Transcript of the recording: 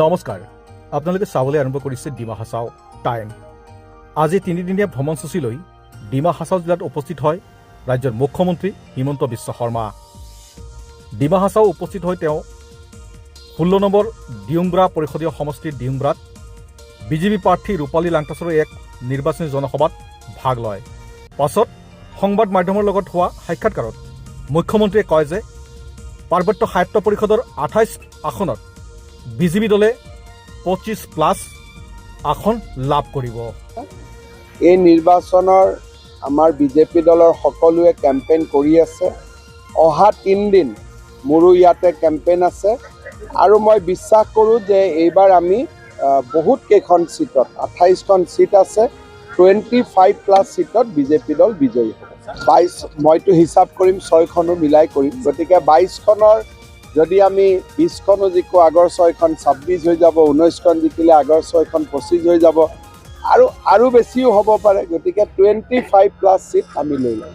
নমস্কাৰ। আপোনালোকে চাবলৈ আৰম্ভ কৰিছে ডিমা হাছাও টাইম। আজি তিনিদিনীয়া ভ্ৰমণসূচী লৈ ডিমা হাছাও জিলাত উপস্থিত হয় ৰাজ্যৰ মুখ্যমন্ত্ৰী হিমন্ত বিশ্ব শৰ্মা। ডিমা হাছাও উপস্থিত হৈ তেওঁ ষোল্ল নম্বৰ ডিউংব্ৰা পৰিষদীয় সমষ্টিৰ ডিউংব্ৰাত বিজেপি প্ৰাৰ্থী ৰূপালী লাংটাছৰ এক নিৰ্বাচনী জনসভাত ভাগ লয়। পাছত সংবাদ মাধ্যমৰ লগত হোৱা সাক্ষাৎকাৰত মুখ্যমন্ত্ৰীয়ে কয় যে পাৰ্বত্য সাহিত্য পৰিষদৰ আঠাইছ আসনত বিজেপি দলে পঁচিছ প্লাছ আসন লাভ কৰিব। এই নিৰ্বাচনৰ আমাৰ বিজেপি দলৰ সকলোৱে কেম্পেইন কৰি আছে। অহা তিনিদিন মোৰো ইয়াতে কেম্পেইন আছে। আৰু মই বিশ্বাস কৰোঁ যে এইবাৰ আমি বহুত কেইখন ছিটত, আঠাইছখন ছিট আছে টুৱেণ্টি ফাইভ প্লাছ ছিটত বিজেপি দল বিজয়ী হ'ব। বাইছ, মইতো হিচাপ কৰিম, ছয়খনো মিলাই কৰিম। গতিকে বাইছখনৰ যদি আমি বিছখনো জিকোঁ আগৰ ছয়খন ছাব্বিছ হৈ যাব, ঊনৈছখন জিকিলে আগৰ ছয়খন পঁচিছ হৈ যাব, আৰু আৰু বেছিও হ'ব পাৰে, গতিকে টুৱেণ্টি ফাইভ প্লাছ ছিট আমি লৈ ল'ম।